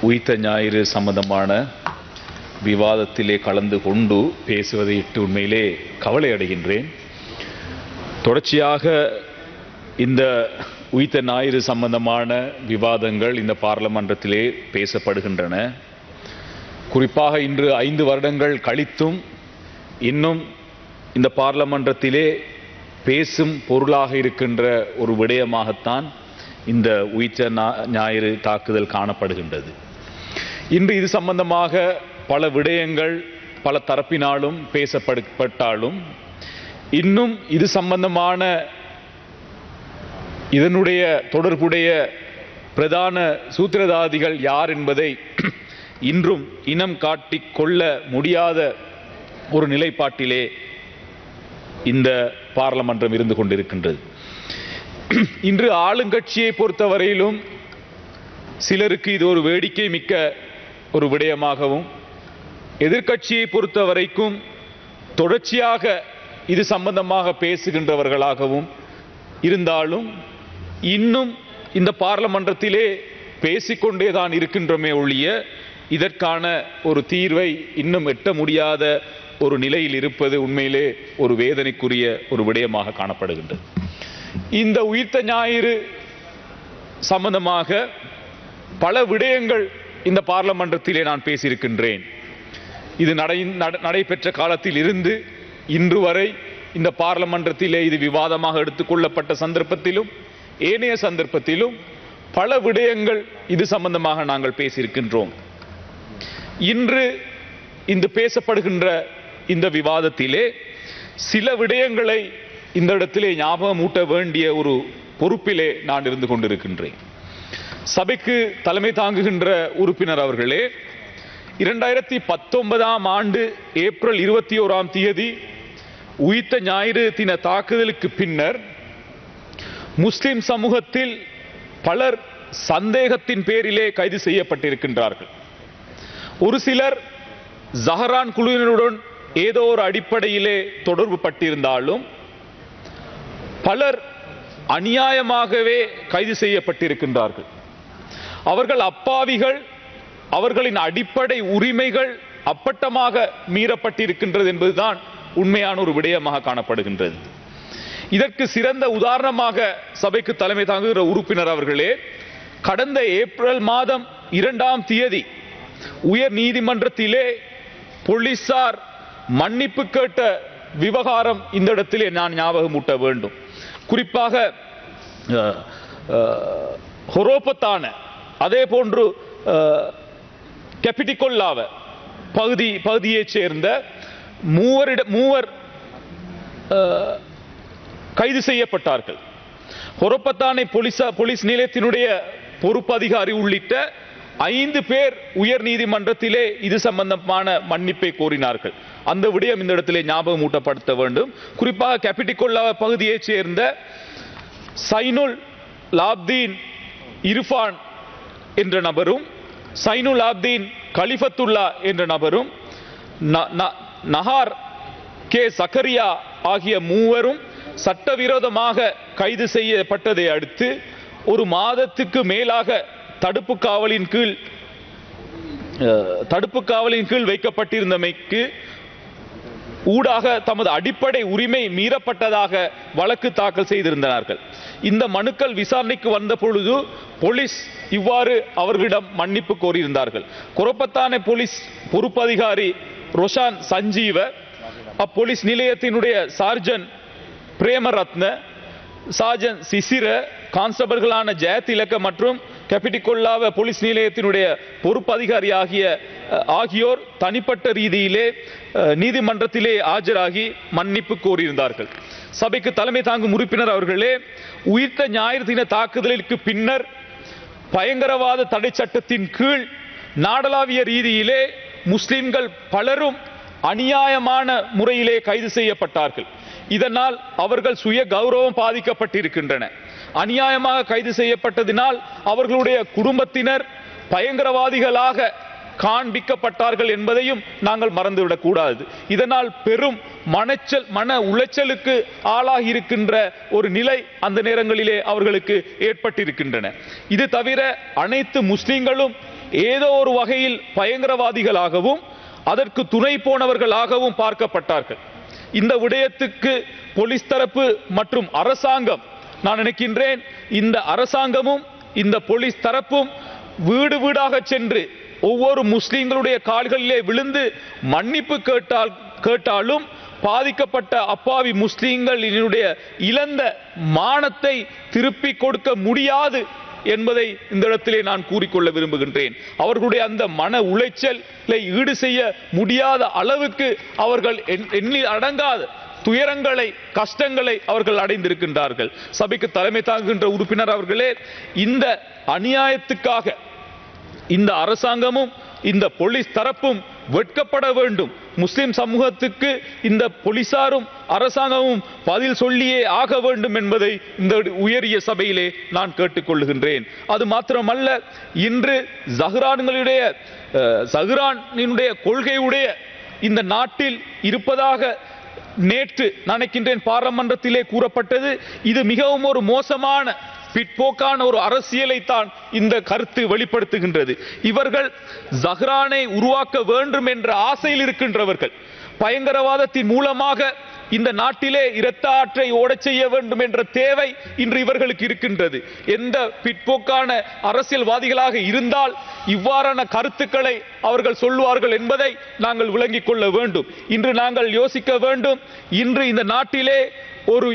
உயிர்த்த ஞாயிறு சம்பந்தமான விவாதத்திலே கலந்து கொண்டு பேசுவதை இட்டு உண்மையிலே கவலை அடைகின்றேன். தொடர்ச்சியாக இந்த உயிர்த்த ஞாயிறு சம்பந்தமான விவாதங்கள் இந்த பாராளுமன்றத்திலே பேசப்படுகின்றன. குறிப்பாக இன்று ஐந்து வருடங்கள் கழித்தும் இன்னும் இந்த பாராளுமன்றத்திலே பேசும் பொருளாக இருக்கின்ற ஒரு விடயமாகத்தான் இந்த உயிர்த்த ஞாயிறு தாக்குதல் காணப்படுகின்றது. இன்று இது சம்பந்தமாக பல விடயங்கள் பல தரப்பினாலும் பேசப்பட்டாலும் இன்னும் இது சம்பந்தமான இதனுடைய தொடர்புடைய பிரதான சூத்திரதாதிகள் யார் என்பதை இன்றும் இனம் காட்டிக்கொள்ள முடியாத ஒரு நிலைப்பாட்டிலே இந்த பார்லமன்றம் இருந்து கொண்டிருக்கின்றது. இன்று ஆளுங்கட்சியை பொறுத்தவரையிலும் சிலருக்கு இது ஒரு வேடிக்கை மிக்க ஒரு விடயமாகவும் எதிர்கட்சியை பொறுத்த வரைக்கும் தொடர்ச்சியாக இது சம்பந்தமாக பேசுகின்றவர்களாகவும் இருந்தாலும் இன்னும் இந்த பார்லமன்றத்திலே பேசிக்கொண்டே தான் இருக்கின்றோமே ஒழிய இதற்கான ஒரு தீர்வை இன்னும் எட்ட முடியாத ஒரு நிலையில் இருப்பது உண்மையிலே ஒரு வேதனைக்குரிய ஒரு விடயமாக காணப்படுகின்றது. இந்த உயிர்த்த ஞாயிறு சம்பந்தமாக பல விடயங்கள் இந்த பார்லமன்றத்திலே நான் பேசியிருக்கின்றேன். இது நடை நடைபெற்ற காலத்தில் இருந்து இன்று வரை இந்த பார்லமன்றத்திலே இது விவாதமாக எடுத்துக்கொள்ளப்பட்ட சந்தர்ப்பத்திலும் ஏனைய சந்தர்ப்பத்திலும் பல விடயங்கள் இது சம்பந்தமாக நாங்கள் பேசியிருக்கின்றோம். இன்று இந்த பேசப்படுகின்ற இந்த விவாதத்திலே சில விடயங்களை இந்த இடத்திலே ஞாபகம் ஊட்ட வேண்டிய ஒரு பொறுப்பிலே நான் இருந்து கொண்டிருக்கின்றேன். சபைக்கு தலைமை தாங்குகின்ற உறுப்பினர் அவர்களே இரண்டாயிரத்தி பத்தொன்பதாம் ஆண்டு ஏப்ரல் இருபத்தி ஓராம் தேதி உயிர்த்த ஞாயிறு தின தாக்குதலுக்கு பின்னர் முஸ்லிம் சமூகத்தில் பலர் சந்தேகத்தின் பேரிலே கைது செய்யப்பட்டிருக்கின்றார்கள். ஒரு சிலர் ஜஹரான் குழுவினருடன் ஏதோ ஒரு அடிப்படையிலே தொடர்பு பட்டிருந்தாலும் பலர் அநியாயமாகவே கைது செய்யப்பட்டிருக்கின்றார்கள். அவர்கள் அப்பாவிகள் அவர்களின் அடிப்படை உரிமைகள் அப்பட்டமாக மீறப்பட்டிருக்கின்றது என்பதுதான் உண்மையான ஒரு விடயமாக காணப்படுகின்றது. இதற்கு சிறந்த உதாரணமாக சபைக்கு தலைமை தாங்குகிற உறுப்பினர் அவர்களே கடந்த ஏப்ரல் மாதம் இரண்டாம் தேதி உயர் நீதிமன்றத்திலே போலீசார் மன்னிப்பு கேட்ட விவகாரம் இந்த இடத்திலே நான் ஞாபகமூட்ட வேண்டும். குறிப்பாக ஹொரோபத்தான அதே போன்று கெபிடிகொல்லாவ பகுதி பகுதியைச் சேர்ந்த மூவரிட மூவர் கைது செய்யப்பட்டார்கள். ஹொரப்பத்தானை போலீசா போலீஸ் நிலையத்தினுடைய பொறுப்பு அதிகாரி உள்ளிட்ட ஐந்து பேர் உயர் நீதிமன்றத்திலே இது சம்பந்தமான மன்னிப்பை கோரினார்கள். அந்த விடயம் இந்த இடத்திலே ஞாபகம் ஊட்டப்படுத்த வேண்டும். குறிப்பாக கேபிட்டிகொல்லா பகுதியைச் சேர்ந்த சைனுல் லாப்தீன் இர்ஃபான் என்ற நபரும் சைனுல் ஆப்தீன் கலிஃபத்துல்லா என்ற நபரும் ந- ந- நஹார் கே சக்கரியா ஆகிய மூவரும் சட்டவிரோதமாக கைது செய்யப்பட்டதை அடுத்து ஒரு மாதத்துக்கு மேலாக தடுப்பு காவலின் கீழ் தடுப்பு காவலின் கீழ் வைக்கப்பட்டிருந்தமைக்கு ஊடாக தமது அடிப்படை உரிமை மீறப்பட்டதாக வழக்கு தாக்கல் செய்திருந்தார்கள் இந்த மனுக்கள் விசாரணைக்கு வந்த பொழுது போலீஸ் இவ்வாறு அவர்களிடம் மன்னிப்பு கோரியிருந்தார்கள். குரப்பத்தானே போலீஸ் பொறுப்பதிகாரி ரொஷான் சஞ்சீவ அப்போலீஸ் நிலையத்தினுடைய சார்ஜன் பிரேமரத்ன சார்ஜன் சிசிர கான்ஸ்டபிள்களான ஜெயதிலக்க மற்றும் கெபிட்டிகொல்லாவ போலீஸ் நிலையத்தினுடைய பொறுப்பு அதிகாரி ஆகிய ஆகியோர் தனிப்பட்ட ரீதியிலே நீதிமன்றத்திலே ஆஜராகி மன்னிப்பு கோரியிருந்தார்கள். சபைக்கு தலைமை தாங்கும் உறுப்பினர் அவர்களே உயிர்த்த ஞாயிறு தின தாக்குதலுக்கு பின்னர் பயங்கரவாத தடை சட்டத்தின் கீழ் நாடளாவிய ரீதியிலே முஸ்லிம்கள் பலரும் அநியாயமான முறையிலே கைது செய்யப்பட்டார்கள். இதனால் அவர்கள் சுய கௌரவம் பாதிக்கப்பட்டிருக்கின்றன. அநியாயமாக கைது செய்யப்பட்டதினால் அவர்களுடைய குடும்பத்தினர் பயங்கரவாதிகளாக காண்பிக்கப்பட்டார்கள் என்பதையும் நாங்கள் மறந்துவிடக் கூடாது இதனால் பெரும் மனச்சல் மன உளைச்சலுக்கு ஆளாகி இருக்கின்ற ஒரு நிலை அந்த நேரங்களிலே அவர்களுக்கு ஏற்பட்டிருக்கின்றன. இது தவிர அனைத்து முஸ்லிம்களும் ஏதோ ஒரு வகையில் பயங்கரவாதிகளாகவும் அதற்கு துணை போனவர்களாகவும் பார்க்கப்பட்டார்கள். இந்த விடயத்துக்கு போலீஸ் தரப்பு மற்றும் அரசாங்கம் நான் நினைக்கின்றேன் இந்த அரசாங்கமும் இந்த போலீஸ் தரப்பும் வீடு வீடாக சென்று ஒவ்வொரு முஸ்லீம்களுடைய கால்களிலே விழுந்து மன்னிப்பு கேட்டால் கேட்டாலும் பாதிக்கப்பட்ட அப்பாவி முஸ்லீம்களினுடைய இழந்த மானத்தை திருப்பி கொடுக்க முடியாது என்பதை இந்த இடத்திலே நான் கூறிக்கொள்ள விரும்புகின்றேன். அவர்களுடைய அந்த மன உளைச்சலை ஈடு செய்ய முடியாத அளவுக்கு அவர்கள் எண்ணி அடங்காத துயரங்களை கஷ்டங்களை அவர்கள் அடைந்திருக்கின்றார்கள். சபைக்கு தலைமை தாங்குகின்ற உறுப்பினர் அவர்களே இந்த அநியாயத்துக்காக இந்த அரசாங்கமும் இந்த போலீஸ் தரப்பும் வெட்கப்பட வேண்டும். முஸ்லிம் சமூகத்துக்கு இந்த போலீசாரும் அரசாங்கமும் பதில் சொல்லியே ஆக வேண்டும் என்பதை இந்த உயரிய சபையிலே நான் கேட்டுக்கொள்கின்றேன் அது மாத்திரமல்ல இன்று ஜஹ்ரான்களுடைய ஜஹ்ரானினுடைய கொள்கையுடைய இந்த நாட்டில் இருப்பதாக நேற்று நினைக்கின்றேன் பாராளுமன்றத்திலே கூறப்பட்டது. இது மிகவும் ஒரு மோசமான பிற்போக்கான ஒரு அரசியலை தான் இந்த கருத்து வெளிப்படுத்துகின்றது. இவர்கள் ஜஹ்ரானை உருவாக்க வேண்டும் என்ற ஆசையில் இருக்கின்றவர்கள். பயங்கரவாதத்தின் மூலமாக இந்த நாட்டிலே இரத்த ஆற்றை ஓடச் செய்ய வேண்டும் என்ற தேவை இன்று இவர்களுக்கு இருக்கின்றது. எந்த பிற்போக்கான அரசியல்வாதிகளாக இருந்தால் இவ்வாறான கருத்துக்களை அவர்கள் சொல்லுவார்கள் என்பதை நாங்கள் விளங்கிக் கொள்ள வேண்டும். இன்று நாங்கள் யோசிக்க வேண்டும் இன்று இந்த நாட்டிலே ஒரு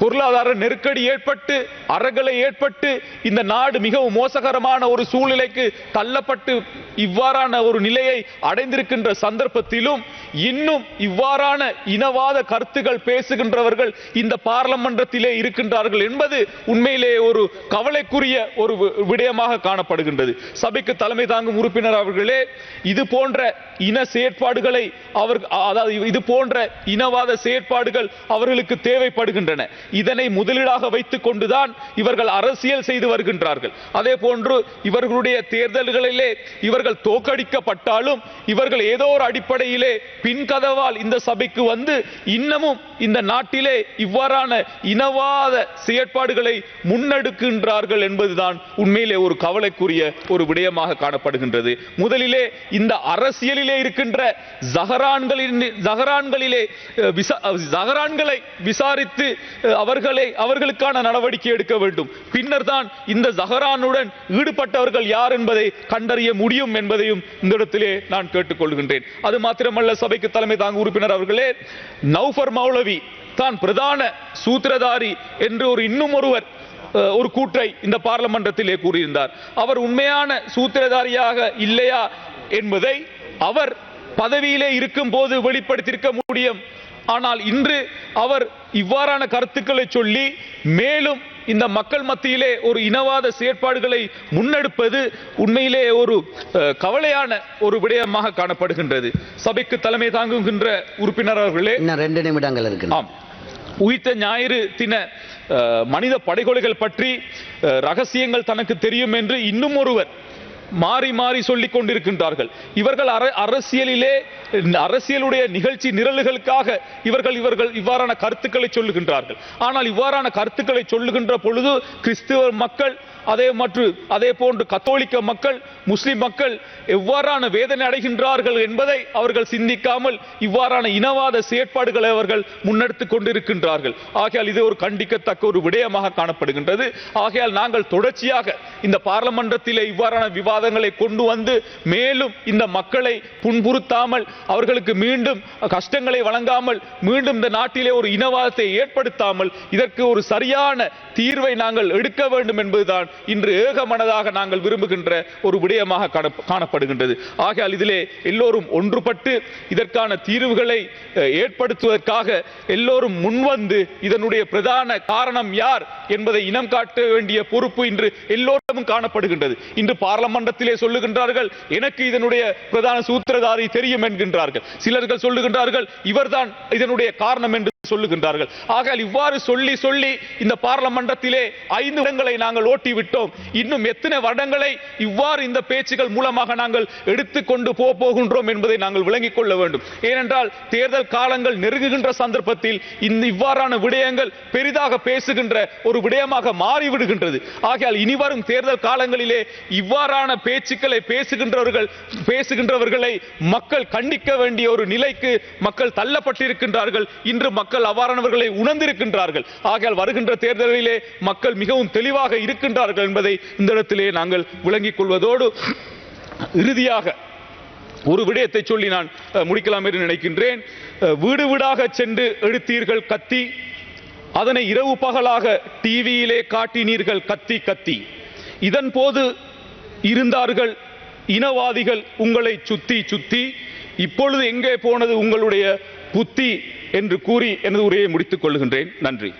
பொருளாதார நெருக்கடி ஏற்பட்டு அறகலை ஏற்பட்டு இந்த நாடு மிகவும் மோசகரமான ஒரு சூழ்நிலைக்கு தள்ளப்பட்டு இவ்வாறான ஒரு நிலையை அடைந்திருக்கின்ற சந்தர்ப்பத்திலும் இன்னும் இவ்வாறான இனவாத கருத்துகள் பேசுகின்றவர்கள் இந்த பார்லமன்றத்திலே இருக்கின்றார்கள் என்பது உண்மையிலே ஒரு கவலைக்குரிய ஒரு வி- விடயமாக காணப்படுகின்றது. சபைக்கு தலைமை தாங்கும் உறுப்பினர் அவர்களே இது போன்ற இன செயற்பாடுகளை அவர் அதாவது இது போன்ற இனவாத செயற்பாடுகள் அவர்களுக்கு தேவைப்படுகின்றன. இதனை முதலீடாக வைத்துக் கொண்டுதான் இவர்கள் அரசியல் செய்து வருகின்றார்கள். அதே போன்று இவர்களுடைய தேர்தல்களிலே இவர்கள் தோக்கடிக்கப்பட்டாலும் இவர்கள் ஏதோ ஒரு அடிப்படையிலே பின்கதவால் இந்த சபைக்கு வந்து இன்னமும் இந்த நாட்டிலே இவ்வாறான இனவாத செயற்பாடுகளை முன்னெடுக்கின்றார்கள் என்பதுதான் உண்மையிலே ஒரு கவலைக்குரிய ஒரு விடயமாக காணப்படுகின்றது. முதலிலே இந்த அரசியலிலே இருக்கின்ற ஜஹரான்களின் ஜஹரான்களிலே விசா- ஜஹரான்களை விசாரித்து அவர்களை அவர்களுக்கான நடவடிக்கை எடுக்க வேண்டும். பின்னர் தான் இந்த ஜஹரானுடன் ஈடுபட்டவர்கள் யார் என்பதை கண்டறிய முடியும் என்பதையும் இந்த இடத்திலே நான் கேட்டுக்கொள்கின்றேன். அது மாத்திரமல்ல சபைக்கு தலைமை தாங்க உறுப்பினர் அவர்களே நௌஃபர் மௌலவி தான் பிரதான சூத்திரதாரி என்று ஒரு இன்னும் ஒருவர் ஒரு கூற்றை இந்த பார்லமன்றத்திலே கூறியிருந்தார். அவர் உண்மையான சூத்திரதாரியாக இல்லையா என்பதை அவர் பதவியிலே இருக்கும் போது வெளிப்படுத்தியிருக்க முடியும். ஆனால் இன்று அவர் இவ்வாறான கருத்துக்களை சொல்லி மேலும் இந்த மக்கள் மத்தியிலே ஒரு இனவாத செயற்பாடுகளை முன்னெடுப்பது உண்மையிலே ஒரு கவலையான ஒரு விடயமாக காணப்படுகின்றது. சபைக்கு தலைமை தாங்குகின்ற உறுப்பினர் அவர்களே ரெண்டு நிமிடங்கள் இருக்கு ஆம். உயிர்த்த ஞாயிறு தின மனித படுகொலைகள் பற்றி ரகசியங்கள் தனக்கு தெரியும் என்று இன்னும் ஒருவர் மாறி மாறி சொல்லிக் கொண்டிருக்கின்றார்கள். இவர்கள் அர- அரசியலிலே அரசியலுடைய நிகழ்ச்சி நிரல்களுக்காக இவர்கள் இவர்கள் இவ்வாறான கருத்துக்களை சொல்லுகின்றார்கள். ஆனால் இவ்வாறான கருத்துக்களை சொல்லுகின்ற பொழுது கிறிஸ்துவ மக்கள் அதே மற்றும் அதே போன்று கத்தோலிக்க மக்கள் முஸ்லிம் மக்கள் எவ்வாறான வேதனை அடைகின்றார்கள் என்பதை அவர்கள் சிந்திக்காமல் இவ்வாறான இனவாத செயற்பாடுகளை அவர்கள் முன்னெடுத்துக் கொண்டிருக்கின்றார்கள். ஆகையால் இது ஒரு கண்டிக்கத்தக்க ஒரு விடயமாக காணப்படுகின்றது. ஆகையால் நாங்கள் தொடர்ச்சியாக இந்த பாராளுமன்றத்திலே இவ்வாறான விவாதங்களை கொண்டு வந்து மேலும் இந்த மக்களை புண்புறுத்தாமல் அவர்களுக்கு மீண்டும் கஷ்டங்களை வழங்காமல் மீண்டும் இந்த நாட்டிலே ஒரு இனவாதத்தை ஏற்படுத்தாமல் இதற்கு ஒரு சரியான தீர்வை நாங்கள் எடுக்க வேண்டும் என்பதுதான் இன்று ஏகமனதாக நாங்கள் விரும்புகின்ற ஒரு விடயமாக காண- காணப்படுகின்றது. ஆகையால் இதிலே எல்லோரும் ஒன்றுபட்டு இதற்கான தீர்வுகளை ஏற்படுத்துவதற்காக எல்லோரும் முன்வந்து இதனுடைய பிரதான காரணம் யார் என்பதை இனம் காட்ட வேண்டிய பொறுப்பு இன்று எல்லோரும் காணப்படுகின்றது. இன்று பார்லமன்றத்திலே சொல்லுகின்றார்கள் எனக்கு இதனுடைய பிரதான சூத்திரதாரி தெரியும் என்கின்றார்கள். சிலர்கள் சொல்லுகின்றார்கள் இவர்தான் இதனுடைய காரணம் என்று சொல்லுகின்றார்கள். ஆகையால் இவ்வாறு சொல்லி சொல்லி இந்த பார்லமன்றத்திலே ஐந்து இடங்களை நாங்கள் ஓட்டி விட்டோம் இன்னும் எத்தனை வருடங்களை இவ்வாறு இந்த பேச்சுகள் மூலமாக நாங்கள் எடுத்துக்கொண்டு போக போகின்றோம் என்பதை நாங்கள் விளங்கிக் கொள்ள வேண்டும். ஏனென்றால் தேர்தல் காலங்கள் நெருங்குகின்ற சந்தர்ப்பத்தில் இந்த இவ்வாறான விடயங்கள் பெரிதாக பேசுகின்ற ஒரு விடயமாக மாறிவிடுகின்றது. ஆகையால் இனிவரும் தேர்தல் காலங்களிலே இவ்வாறான பேச்சுக்களை பேசுகின்றவர்கள் பேசுகின்றவர்களை மக்கள் கண்டிக்க வேண்டிய ஒரு நிலைக்கு மக்கள் தள்ளப்பட்டிருக்கின்றார்கள். இன்று மக்கள் அவ்வாறானவர்களை உணர்ந்திருக்கின்றார்கள். ஆகையால் வருகின்ற தேர்தலிலே மக்கள் மிகவும் தெளிவாக இருக்கின்றார்கள் என்பதை இந்த இடத்திலே நாங்கள் விளங்கிக் கொள்வதோடு இறுதியாக ஒரு விடயத்தை சொல்லி நான் முடிக்கலாம் என்று நினைக்கின்றேன். வீடு வீடாக சென்று எடுத்தீர்கள் கத்தி அதனை இரவு பகலாக டிவியிலே காட்டினீர்கள் கத்தி கத்தி. இதன் போது இருந்தார்கள் இனவாதிகள் உங்களை சுத்தி சுத்தி. இப்பொழுது எங்கே போனது உங்களுடைய புத்தி? என்று கூறி எனது உரையை முடித்துக் கொள்கின்றேன் நன்றி.